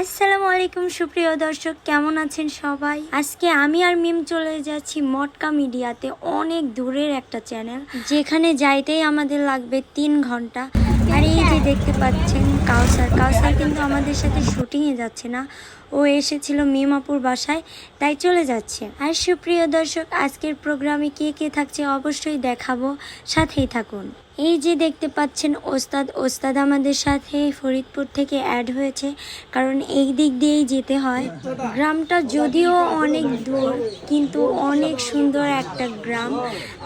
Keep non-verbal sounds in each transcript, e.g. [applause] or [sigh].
আসসালামু আলাইকুম, সুপ্রিয় দর্শক, কেমন আছেন সবাই? আজকে আমি আর মিম চলে যাচ্ছি মটকা মিডিয়াতে, অনেক দূরের একটা চ্যানেল, যেখানে যাইতেই আমাদের লাগবে তিন ঘণ্টা। আর এই যে দেখতে পাচ্ছেন কাউসার কাউসার কিন্তু আমাদের সাথে শুটিংয়ে যাচ্ছে না। ও এসেছিল মিমাপুর বাসায়, তাই চলে যাচ্ছে। আর সুপ্রিয় দর্শক, আজকের প্রোগ্রামে কে কে থাকছে অবশ্যই দেখাবো, সাথেই থাকুন। এই যে দেখতে পাচ্ছেন, ওস্তাদ ওস্তাদ আমাদের সাথে ফরিদপুর থেকে অ্যাড হয়েছে। কারণ এই দিক দিয়েই যেতে হয়। গ্রামটা যদিও অনেক দূর, কিন্তু অনেক সুন্দর একটা গ্রাম।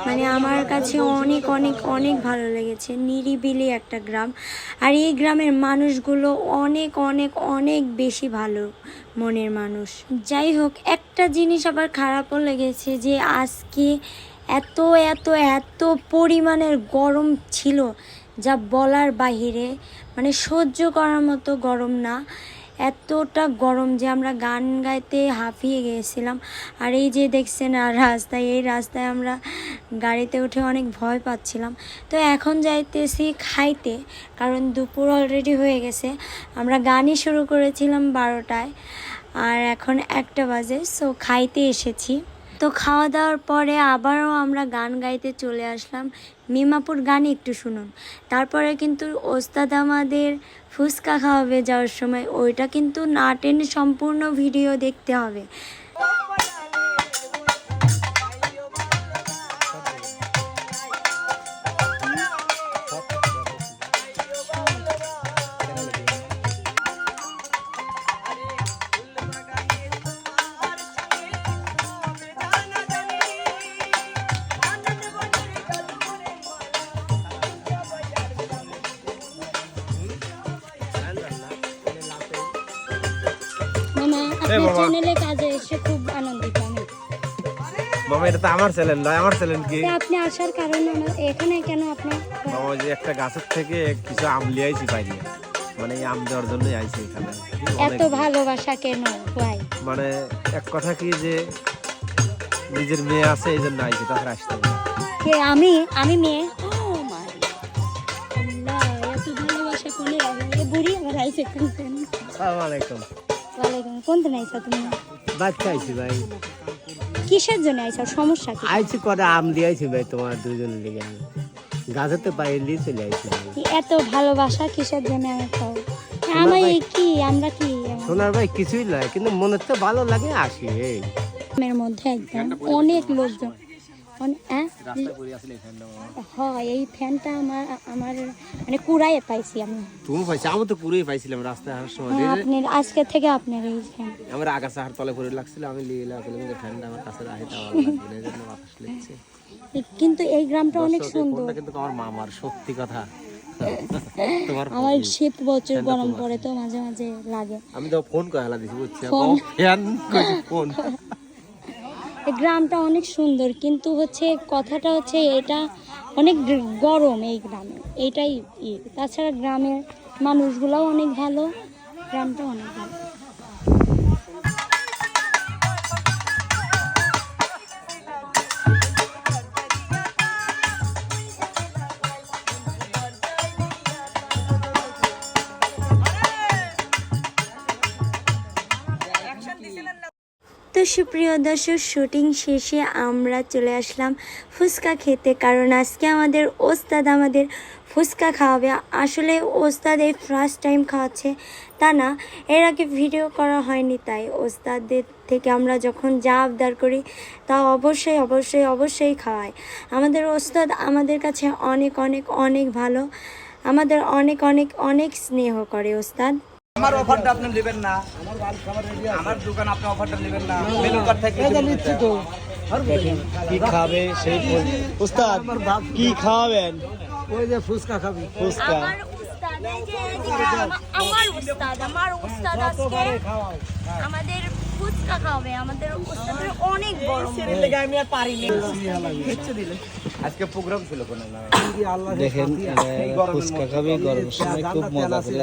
মানে আমার কাছে অনেক অনেক অনেক ভালো লেগেছে। নিরিবিলি একটা গ্রাম। আর এই গ্রামের মানুষগুলো অনেক অনেক অনেক বেশি ভালো মনের মানুষ। যাই হোক, একটা জিনিস আবার খারাপও লেগেছে যে আজকে এত এত এত পরিমাণের গরম ছিল যা বলার বাহিরে। মানে সহ্য করার মতো গরম না। এতটা গরম যে আমরা গান গাইতে হাঁপিয়ে গিয়েছিলাম আর এই যে দেখছেন, আর রাস্তায়, এই রাস্তায় আমরা গাড়িতে উঠে অনেক ভয় পাচ্ছিলাম। তো এখন যাইতেছি খাইতে, কারণ দুপুর অলরেডি হয়ে গেছে। আমরা গানই শুরু করেছিলাম বারোটায়, আর এখন একটা বাজে সো খাইতে এসেছি। তো খাওয়া দাওয়ার পরে আবারও আমরা গান গাইতে চলে আসলাম। মিমাপুর গান একটু শুনুন। তারপরে কিন্তু ওস্তাদ আমাদের ফুচকা খাওয়াবে যাওয়ার সময়। ওইটা কিন্তু নাটেন সম্পূর্ণ ভিডিও দেখতে হবে। আপনার চ্যানেলে কাজে এসে খুব আনন্দিত আমি। মামা এটা তো আমার চ্যানেল নয় আমার চ্যানেল কি? আপনি আসার কারণ আমার এখানে কেন আপনি মামা ওই যে একটা গাছের থেকে কিছু আম লিয়ে আইছি বাইরে। মানে আম দেওয়ার জন্যই আইছি এখানে। এত ভালোবাসা কেন? ভাই মানে এক কথা কি যে নিজের মেয়ে আছে এই জন্য আইছি তাছাড়া আসতে কে আমি? আমি মেয়ে? ও মাই কোনে আইছে তুমি? বাচ্চা আইছি ভাই। কিসের জন্য আইছা? সমস্যা কি? আইছি কটা আম দিয়ে আইছি ভাই তোমার দুজনের লিগে চলে আইছি এত ভালোবাসা কিসের জন্য আমি খাও আমার কি আমরা কি? সোনার ভাই কিছুই নয় কিন্তু মনে তো ভালো লাগে আসি এই। মধ্যে একদম অনেক লোকজন হ্যাঁ? হয় এই ফ্যানটা আমার আমার মানে কুড়াইয়ে পাইছি আমি। তুমি পাইছি? আমি তো পুরোই পাইছিলাম রাস্তায় আসার সময়। হ্যাঁ, আপনার আজকে থেকে আপনার এই ফ্যান। আমার আগাছা হার তলে পড়ে লাগছিল আমি লিয়ে এলাম যে ফ্যানটা আমার কাছে রাখে তা ভালো লাগবে না, এই জন্য বাতাস লাগছে। কিন্তু এই গ্রামটা অনেক সুন্দর। কিন্তু আমার মামার সত্যি কথা। আমার শীত বছর গরম পড়ে তো মাঝে মাঝে লাগে। আমি তো ফোন করে হেলা দিছি বুঝছি। ফোন? ফোন। [laughs] গ্রামটা অনেক সুন্দর, কিন্তু হচ্ছে কথাটা হচ্ছে এটা অনেক গরম এই গ্রামে এইটাই ই তাছাড়া গ্রামের মানুষগুলোও অনেক ভালো, গ্রামটা অনেক ভালো। তো সুপ্রিয় দর্শক, শুটিং শেষে আমরা চলে আসলাম ফুচকা খেতে। কারণ আজকে আমাদের ওস্তাদ আমাদের ফুচকা খাওয়াবে। আসলে ওস্তাদ এই ফার্স্ট টাইম খাওয়াচ্ছে, তা না। এর আগে ভিডিও করা হয়নি, তাই ওস্তাদের থেকে আমরা যখন যা আবদার করি, তা অবশ্যই অবশ্যই অবশ্যই খাওয়াই। আমাদের ওস্তাদ আমাদের কাছে অনেক অনেক অনেক ভালো। আমাদের অনেক অনেক অনেক স্নেহ করে ওস্তাদ। আমার অফারটা আপনি নেবেন না। আমার দোকান আপনি অফারটা নেবেন না। মেনু কার্ড থেকে নিচ্ছি তো। কি খাবে সেই উস্তাদ কি খাওয়াবেন? ওই যে ফুচকা খাবি। ফুচকা। আমার উস্তাদ এই যে এদিকে আমা- আমার উস্তাদ আজকে আমাদের ফুচকা খাওয়াবে। আমাদের উস্তাদের অনেক বড়। আমি আর পারিনি আজকে প্রোগ্রাম ছিল কোনো দেখেন ফুচকা খাবে গরমের সময় খুব মজা করে।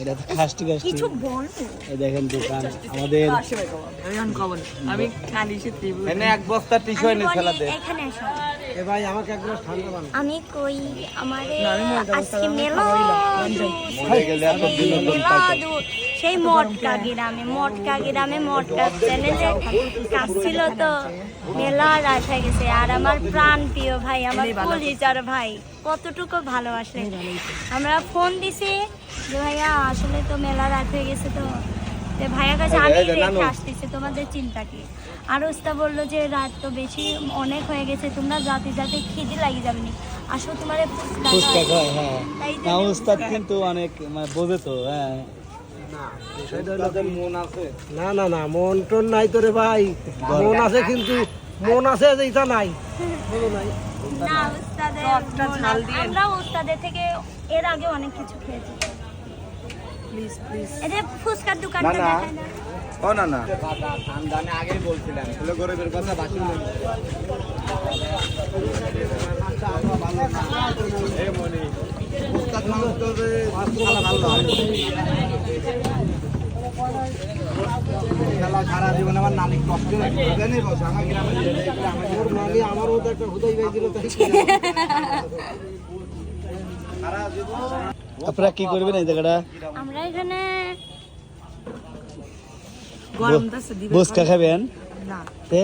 এটা তো খাস্টি খাস্টি। কিছু বল এই দেখেন দোকান আমাদের এনে এক বস্তা টিস্যু আমি এনে ফেলা দে। এখানে আসো। এ ভাই আমাকে এক গ্লাস ঠান্ডা বানাও। আমি কই আমারে আজকে মেলো হয়ে গেলে এত বিনোদন দুধ। সেই মটকা গ্রামে মটকা গ্রামে মটকা চ্যানেলে কাজ ছিল তো। মেলা রাত হয়ে গেছে। আর আমার প্রাণ প্রিয় ভাই আমার কলিজার ভাই কতটুকু ভালোবাসে আমরা ফোন দিছি যে ভাইয়া আসলে তো মেলা রাত হয়ে গেছে তো। তো ভাইয়া কাছে আমি রেখে আসতেছি তোমাদের চিন্তা কি আর ওস্তা বলল যে রাত তো বেশি অনেক হয়ে গেছে তোমরা যাতে যাতে খিদে লাগি যাবে নি। আসো তোমার হ্যাঁ। তাই না কিন্তু অনেক মানে বোঝে তো হ্যাঁ। না না না মন টন নাই তো রে ভাই মন আছে কিন্তু মন আছে যে এটা নাই। না ওস্তাদের আমরা ওস্তাদের থেকে এর আগে অনেক কিছু খেয়েছি। এই যে ফুচকার দোকানটা। দেখায় না। ও না না। আমি আগেই বলছিলাম ছেলে গরিবের কথা বাসি সারা জীবন আমার নানি কষ্ট জানি বস আমার গ্রামে ওর নালি আমার মতো একটা হুদাই পাইছিল তাই আপনারা কি করবেন এই জায়গাটা? আমরা এখানে গরমটাছে দিবে ফুচকা খাবেন? না। তে?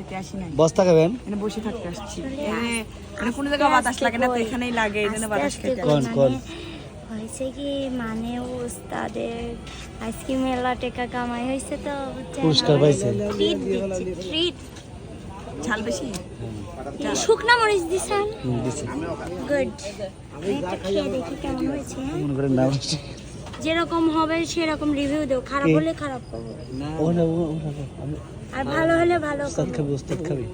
খেতে আসি নাই বস্তা খাবেন এখানে বসে থাকতে আসছি মানে কোনো জায়গায় বাতাস লাগে না তো এখানেই লাগে এই জন্য বাতাস খেতে কোন, কোন? মানে হয়েছে কি মানে ওস্তাদের আজকে মেলা টাকা কামাই হয়েছে তো? পুরস্কার পাইছে ট্রিট দিচ্ছে ট্রিট ঝাল বেশি শুকনা মরিচ দিছেন গুড আমি খেয়ে দেখি কেমন হয়েছে হ্যাঁ? মনে করেন নাম যেরকম হবে সেরকম রিভিউ দেও খারাপ হলে খারাপ আমি আর ভালো হলে ভালো উস্তাদ খাবি উস্তাদ খাবি।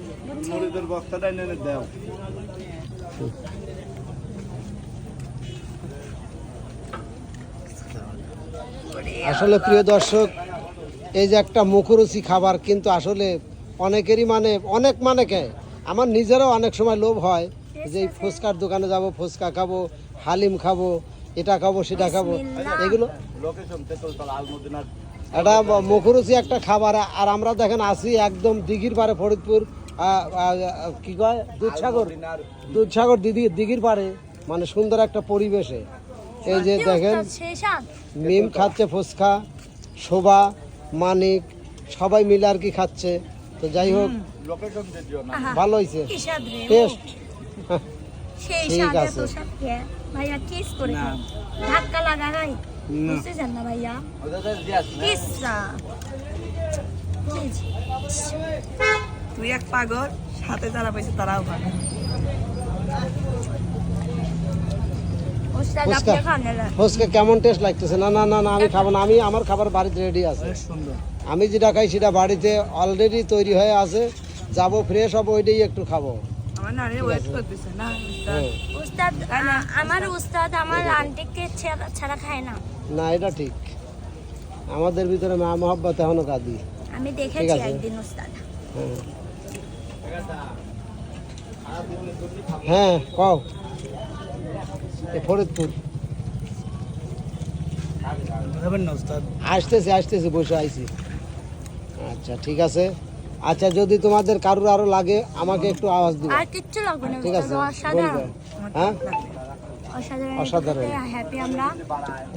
বক্তাটা এনে দেও। আসলে প্রিয় দর্শক এই যে একটা মুখরুচি খাবার কিন্তু আসলে অনেকেরই মানে অনেক মানে কে? আমার নিজেরও অনেক সময় লোভ হয় যে এই ফুচকার দোকানে যাব ফুচকা খাব হালিম খাব এটা খাব সেটা খাব। এগুলো লোকেশন তেতুলতলা আলমদিনার এটা মুখরুচি একটা খাবার আর আমরা দেখেন আসি একদম দিঘির পারে ফরিদপুর কি কয়? দুধসাগর। দুধসাগর দিদি দিঘির পারে মানে সুন্দর একটা পরিবেশে। এই যে দেখেন মিম খাচ্ছে ফুচকা শোভা মানিক সবাই মিলে আর কি খাচ্ছে। তো যাই হোক ভালো হয়েছে। টেস্ট। ঠিক আছে। ভাইয়া কিস করে ধাক্কা লাগা নাই? বুঝতেছেন না ভাইয়া? ওদের তুই এক পাগল সাথে যারা পাইছে তারাও পাগল। ফুচকা। কেমন টেস্ট লাগতেছে? না না না না আমি খাব না। আমি আমার খাবার বাড়িতে রেডি আছে। আমি যেটা খাই সেটা বাড়িতে অলরেডি তৈরি হয়ে আছে। যাব ফ্রেশ হব ওইটাই একটু খাব। না হ্যাঁ। উস্তাদ আমার উস্তাদ। আমার আন্টিকে ছাড়া- খায় না। না এটা ঠিক। আমাদের ভিতরে মা মহব্বত এখনও কাঁদি। আমি দেখেছি একদিন উস্তাদ। হ্যাঁ। হ্যাঁ কও। এ ফরিদপুর। উস্তাদ। আসতেছি আসতেছি বসে আইছি। আচ্ছা ঠিক আছে। আচ্ছা যদি তোমাদের কারুর আরও লাগে আমাকে একটু আওয়াজ দিবে আর কিচ্ছু লাগবে না ঠিক আছে অসাধারণ। হ্যাঁ? অসাধারণ। অসাধারণ। হ্যাপি আমরা।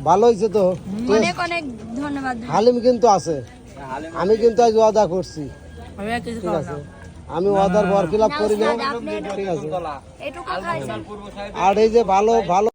ভালো হয়েছে তো? অনেক অনেক ধন্যবাদ। হালিম কিন্তু আছে। আমি কিন্তু আজ ওয়াদা করছি। আমি আর কিছু ঠিক আছে। না। আমি ওয়াদার বর খিলাপ না, করি না ঠিক আছে। আর এই যে ভালো ভালো